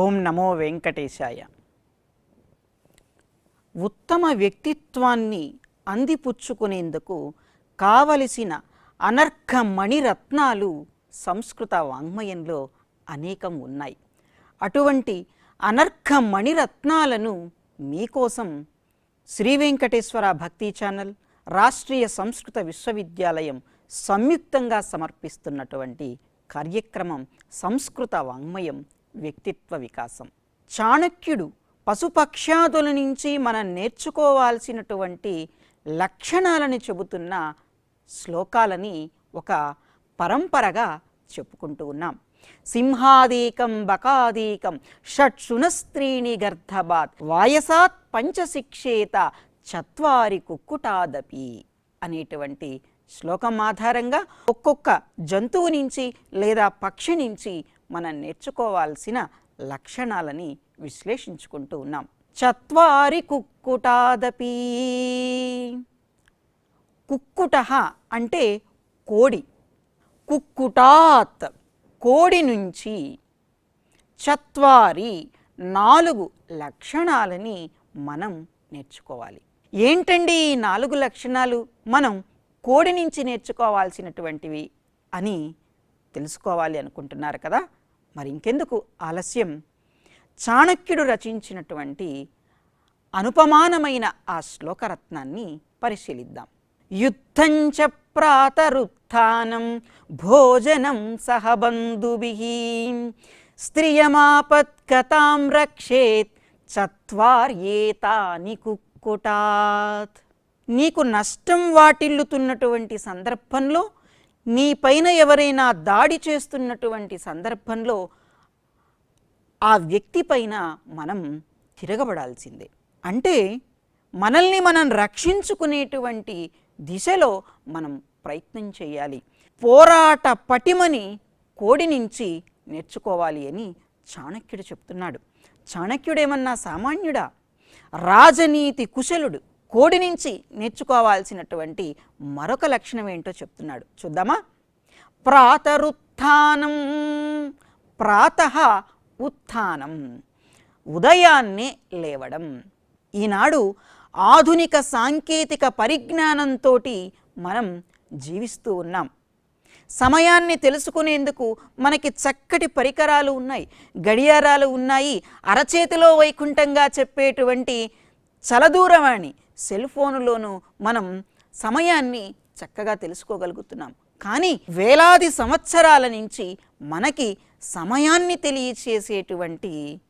ఓం నమో వెంకటేశాయ. ఉత్తమ వ్యక్తిత్వాన్ని అందిపుచ్చుకునేందుకు కావలసిన అనర్ఘ మణిరత్నాలు సంస్కృత వాంగ్మయంలో అనేకం ఉన్నాయి. అటువంటి అనర్ఘ మణిరత్నాలను మీకోసం శ్రీ వెంకటేశ్వర భక్తి ఛానల్ రాష్ట్రీయ సంస్కృత విశ్వవిద్యాలయం సంయుక్తంగా సమర్పిస్తున్నటువంటి కార్యక్రమం సంస్కృత వాంగ్మయం వ్యక్తిత్వ వికాసం. చాణక్యుడు పశుపక్ష్యాదుల నుంచి మనం నేర్చుకోవాల్సినటువంటి లక్షణాలని చెబుతున్న శ్లోకాలని ఒక పరంపరగా చెప్పుకుంటూ ఉన్నాం. సింహాదీకం బకాదీకం షట్సునస్త్రీణి గర్ధబాత్ వాయసాత్ పంచశిక్షేత చత్వారి కుక్కుటాదపి అనేటువంటి శ్లోకం ఆధారంగా ఒక్కొక్క జంతువు నుంచి లేదా పక్షి నుంచి మనం నేర్చుకోవాల్సిన లక్షణాలని విశ్లేషించుకుంటూ ఉన్నాం. చత్వారి కుక్కుటాదపి. కుక్కుట అంటే కోడి. కుక్కుటాత్ కోడి నుంచి చత్వారి నాలుగు లక్షణాలని మనం నేర్చుకోవాలి. ఏంటండి ఈ నాలుగు లక్షణాలు? మనం కోడి నుంచి నేర్చుకోవాల్సినటువంటివి అని తెలుసుకోవాలి అనుకుంటున్నారు కదా? మరి ఇంకెందుకు ఆలస్యం? చాణక్యుడు రచించినటువంటి అనుపమానమైన ఆ శ్లోకరత్నాన్ని పరిశీలిద్దాం. యుద్ధంచ ప్రాతరుత్థానం భోజనం సహబంధుభి స్త్రియమాపత్కతాం రక్షేత్ చత్వార్యేతాని కుక్కుటాత్. నీకు నష్టం వాటిల్లుతున్నటువంటి సందర్భంలో నీ పైన ఎవరైనా దాడి చేస్తున్నటువంటి సందర్భంలో ఆ వ్యక్తి పైన మనం తిరగబడాల్సిందే. అంటే మనల్ని మనం రక్షించుకునేటువంటి దిశలో మనం ప్రయత్నం చేయాలి. పోరాట పటిమని కోడి నుంచి నేర్చుకోవాలి అని చాణక్యుడు చెప్తున్నాడు. చాణక్యుడేమన్నా సామాన్యుడా? రాజనీతి కుశలుడు. కోడి నుంచి నేర్చుకోవాల్సినటువంటి మరొక లక్షణం ఏంటో చెప్తున్నాడు. చూద్దామా? ప్రాతరుత్థానం ప్రాత ఉత్థానం ఉదయాన్నే లేవడం. ఈనాడు ఆధునిక సాంకేతిక పరిజ్ఞానంతో మనం జీవిస్తూ ఉన్నాం. సమయాన్ని తెలుసుకునేందుకు మనకి చక్కటి పరికరాలు ఉన్నాయి. గడియారాలు ఉన్నాయి. అరచేతిలో వైకుంఠంగా చెప్పేటువంటి చలదూరవాణి సెల్ ఫోనులోనూ మనం సమయాన్ని చక్కగా తెలుసుకోగలుగుతున్నాం. కానీ వేలాది సంవత్సరాల నుంచి మనకి సమయాన్ని తెలియచేసేటువంటి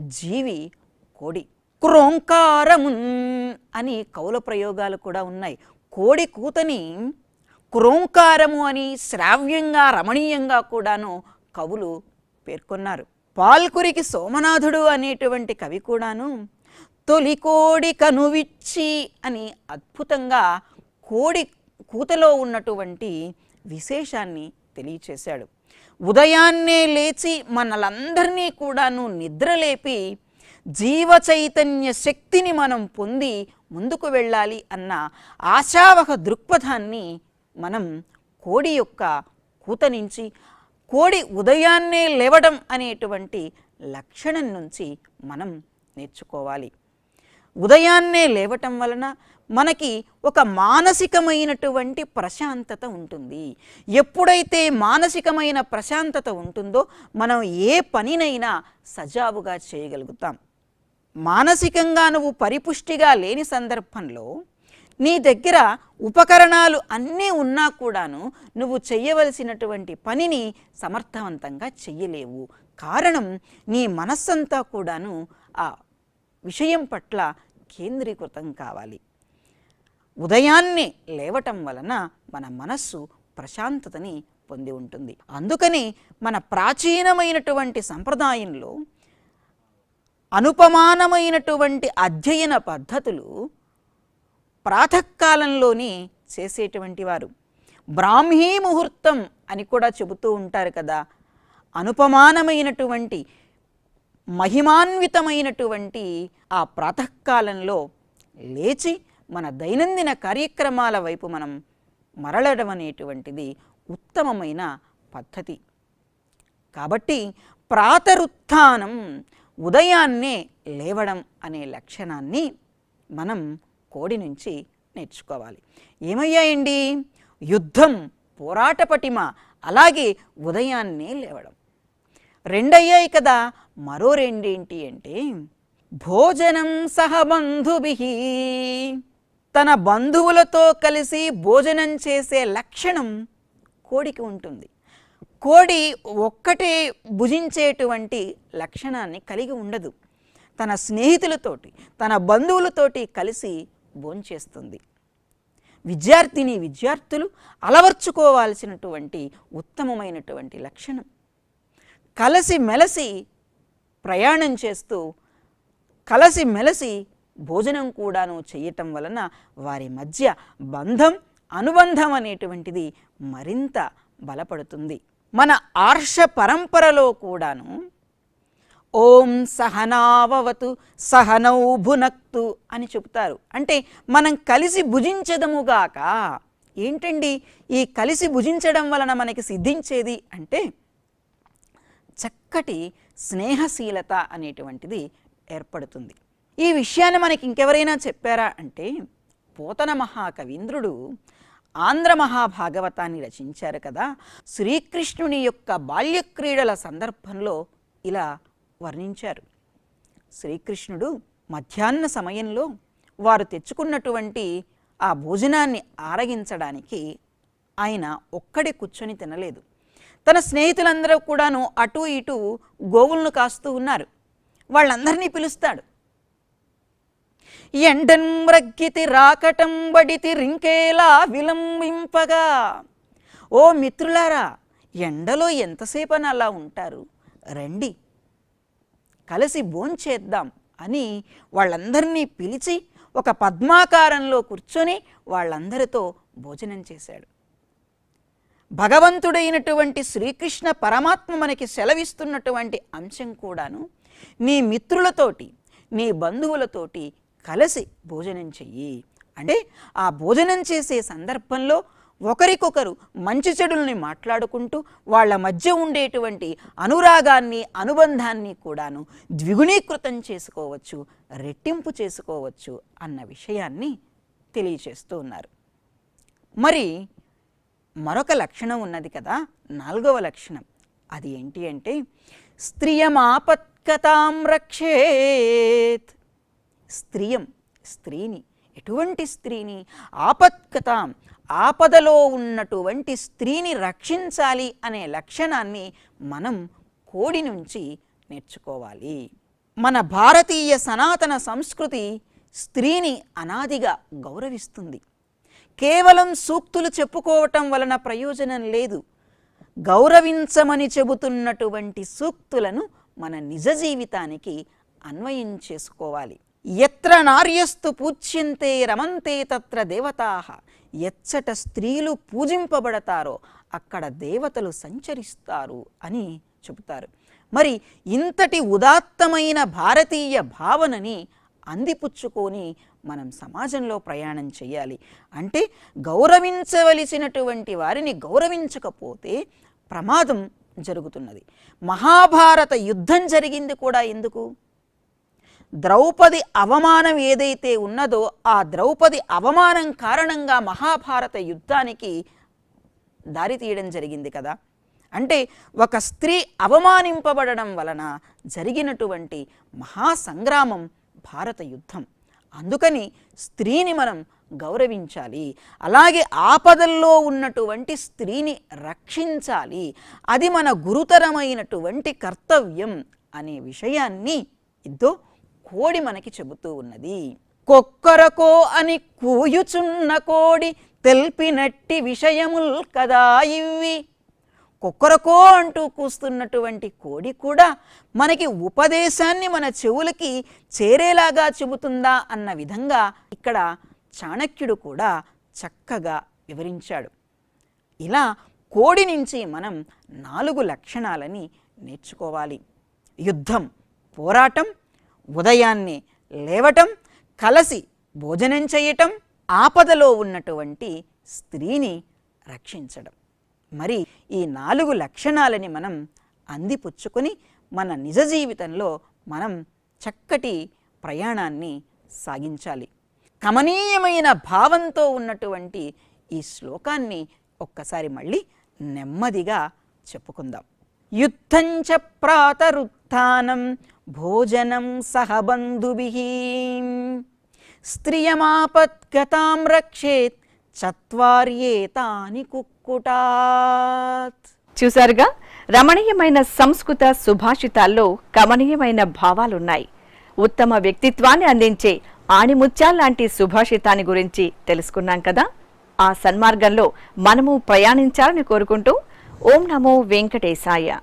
జీవి కోడి. క్రోంకారమున్ అని కౌల ప్రయోగాలు కూడా ఉన్నాయి. కోడి కూతని క్రోంకారము అని శ్రావ్యంగా రమణీయంగా కూడాను కవులు పేర్కొన్నారు. పాల్కురికి సోమనాథుడు అనేటువంటి కవి కూడాను తొలి కోడి కనువిచ్చి అని అద్భుతంగా కోడి కూతలో ఉన్నటువంటి విశేషాన్ని తెలియచేశాడు. ఉదయాన్నే లేచి మనలందరినీ కూడాను నిద్రలేపి జీవ చైతన్య శక్తిని మనం పొంది ముందుకు వెళ్ళాలి అన్న ఆశావహ దృక్పథాన్ని మనం కోడి యొక్క కూత నుంచి కోడి ఉదయాన్నే లేవడం అనేటువంటి లక్షణం నుంచి మనం నేర్చుకోవాలి. ఉదయాన్నే లేవటం వలన మనకి ఒక మానసికమైనటువంటి ప్రశాంతత ఉంటుంది. ఎప్పుడైతే మానసికమైన ప్రశాంతత ఉంటుందో మనం ఏ పనినైనా సజావుగా చేయగలుగుతాం. మానసికంగా నువ్వు పరిపుష్టిగా లేని సందర్భంలో నీ దగ్గర ఉపకరణాలు అన్నీ ఉన్నా కూడాను నువ్వు చెయ్యవలసినటువంటి పనిని సమర్థవంతంగా చెయ్యలేవు. కారణం నీ మనస్సంతా కూడాను ఆ విషయం పట్ల కేంద్రీకృతం కావాలి. ఉదయాన్నే లేవటం వలన మన మనస్సు ప్రశాంతతని పొంది ఉంటుంది. అందుకని మన ప్రాచీనమైనటువంటి సంప్రదాయంలో అనుపమానమైనటువంటి అధ్యయన పద్ధతులు ప్రాతకాలంలోనే చేసేటువంటి వారు. బ్రాహ్మీ ముహూర్తం అని కూడా చెబుతూ ఉంటారు కదా. అనుపమానమైనటువంటి మహిమాన్వితమైనటువంటి ఆ ప్రాతకాలంలో లేచి మన దైనందిన కార్యక్రమాల వైపు మనం మరలడం అనేటువంటిది ఉత్తమమైన పద్ధతి. కాబట్టి ప్రాతరుత్థానం ఉదయాన్నే లేవడం అనే లక్షణాన్ని మనం కోడి నుంచి నేర్చుకోవాలి. ఏమయ్యాయండి యుద్ధం పోరాట పటిమ అలాగే ఉదయాన్నే లేవడం. రెండయ్యాయి కదా. మరో రెండేంటి అంటే భోజనం సహ బంధుభి. తన బంధువులతో కలిసి భోజనం చేసే లక్షణం కోడికి ఉంటుంది. కోడి ఒక్కటే భుజించేటువంటి లక్షణాన్ని కలిగి ఉండదు. తన స్నేహితులతోటి తన బంధువులతోటి కలిసి భోంచేస్తుంది. విద్యార్థిని విద్యార్థులు అలవర్చుకోవాల్సినటువంటి ఉత్తమమైనటువంటి లక్షణం. కలసి మెలసి ప్రయాణం చేస్తూ కలసి మెలసి భోజనం కూడాను చేయటం వలన వారి మధ్య బంధం అనుబంధం అనేటువంటిది మరింత బలపడుతుంది. మన ఆర్ష పరంపరలో కూడాను ఓం సహనావవతు సహనౌ భునక్తు అని చెబుతారు. అంటే మనం కలిసి భుజించదముగాక ఏంటండి ఈ కలిసి భుజించడం వలన మనకి సిద్ధించేది అంటే చక్కటి స్నేహశీలత అనేటువంటిది ఏర్పడుతుంది. ఈ విషయాన్ని మనకి ఇంకెవరైనా చెప్పారా అంటే పోతన మహాకవీంద్రుడు ఆంధ్ర మహాభాగవతాన్ని రచించారు కదా శ్రీకృష్ణుని యొక్క బాల్యక్రీడల సందర్భంలో ఇలా వర్ణించారు. శ్రీకృష్ణుడు మధ్యాహ్న సమయంలో వారు తెచ్చుకున్నటువంటి ఆ భోజనాన్ని ఆరగించడానికి ఆయన ఒక్కడే కూర్చొని తినలేదు. తన స్నేహితులందరూ కూడాను అటు ఇటు గోవులను కాస్తూ ఉన్నారు. వాళ్ళందరినీ పిలుస్తాడు. ఎండన్ మ్రగ్గితి రాకటం బడితి రింకేలా విలంబింపగా. ఓ మిత్రులారా ఎండలో ఎంతసేపని అలా ఉంటారు? రండి కలిసి భోంచేద్దాం అని వాళ్ళందరినీ పిలిచి ఒక పద్మాకారంలో కూర్చొని వాళ్ళందరితో భోజనం చేశాడు. భగవంతుడైనటువంటి శ్రీకృష్ణ పరమాత్మ మనకి సెలవిస్తున్నటువంటి అంశం కూడాను నీ మిత్రులతోటి నీ బంధువులతోటి కలిసి భోజనం చెయ్యి. అంటే ఆ భోజనం చేసే సందర్భంలో ఒకరికొకరు మంచి చెడుల్ని మాట్లాడుకుంటూ వాళ్ళ మధ్య ఉండేటువంటి అనురాగాన్ని అనుబంధాన్ని కూడాను ద్విగుణీకృతం చేసుకోవచ్చు రెట్టింపు చేసుకోవచ్చు అన్న విషయాన్ని తెలియచేస్తూ ఉన్నారు. మరి మరొక లక్షణం ఉన్నది కదా నాలుగవ లక్షణం. అది ఏంటి అంటే స్త్రియమాపత్కతాం రక్షేత్. స్త్రియం స్త్రీని ఎటువంటి స్త్రీని ఆపత్కతాం ఆపదలో ఉన్నటువంటి స్త్రీని రక్షించాలి అనే లక్షణాన్ని మనం కోడి నుంచి నేర్చుకోవాలి. మన భారతీయ సనాతన సంస్కృతి స్త్రీని అనాదిగా గౌరవిస్తుంది. కేవలం సూక్తులు చెప్పుకోవటం వలన ప్రయోజనం లేదు. గౌరవించమని చెబుతున్నటువంటి సూక్తులను మన నిజ జీవితానికి అన్వయం చేసుకోవాలి. ఎత్ర నార్యస్తు పూజ్యంతే రమంతే తత్ర దేవతాహ ఎచ్చట స్త్రీలు పూజింపబడతారో అక్కడ దేవతలు సంచరిస్తారు అని చెబుతారు. మరి ఇంతటి ఉదాత్తమైన భారతీయ భావనని అందిపుచ్చుకొని మనం సమాజంలో ప్రయాణం చేయాలి అంటే గౌరవించవలసినటువంటి వారిని గౌరవించకపోతే ప్రమాదం జరుగుతున్నది. మహాభారత యుద్ధం జరిగింది కూడా ఎందుకు? ద్రౌపది అవమానం ఏదైతే ఉన్నదో ఆ ద్రౌపది అవమానం కారణంగా మహాభారత యుద్ధానికి దారి తీయడం జరిగింది కదా. అంటే ఒక స్త్రీ అవమానింపబడడం వలన జరిగినటువంటి మహాసంగ్రామం భారత యుద్ధం. అందుకని స్త్రీని మనం గౌరవించాలి. అలాగే ఆపదల్లో ఉన్నటువంటి స్త్రీని రక్షించాలి. అది మన గురుతరమైనటువంటి కర్తవ్యం అనే విషయాన్ని ఇద్దో కోడి మనకి చెబుతూ ఉన్నది. కొక్కరకో అని కూయుచున్న కోడి తెల్పినట్టి విషయముల్ కదా ఇవి కుక్కరకో అంటూ కూస్తున్నటువంటి కోడి కూడా మనకి ఉపదేశాన్ని మన చెవులకి చేరేలాగా చెబుతుందా అన్న విధంగా ఇక్కడ చాణక్యుడు కూడా చక్కగా వివరించాడు. ఇలా కోడి నుంచి మనం నాలుగు లక్షణాలని నేర్చుకోవాలి. యుద్ధం పోరాటం ఉదయాన్నే లేవటం కలసి భోజనం చేయటం ఆపదలో ఉన్నటువంటి స్త్రీని రక్షించడం. మరి ఈ నాలుగు లక్షణాలని మనం అందిపుచ్చుకొని మన నిజ జీవితంలో మనం చక్కటి ప్రయాణాన్ని సాగించాలి. కమనీయమైన భావంతో ఉన్నటువంటి ఈ శ్లోకాన్ని ఒక్కసారి మళ్ళీ నెమ్మదిగా చెప్పుకుందాం. యుద్ధంచ ప్రాతరుత్నం ప్రాతరుత్థానం భోజనం సహ బంధుభి స్త్రియమాపద్గతాం రక్షేత్ చత్వార్యేతాని కుక్కుటాత్. చూశారుగా? రమణీయమైన సంస్కృత సుభాషితాల్లో కమనీయమైన భావాలున్నాయి. ఉత్తమ వ్యక్తిత్వాన్ని అందించే ఆణిముత్యాల్లాంటి సుభాషితాన్ని గురించి తెలుసుకున్నాం కదా? ఆ సన్మార్గంలో మనము ప్రయాణించాలని కోరుకుంటూ ఓం నమో వెంకటేశాయ.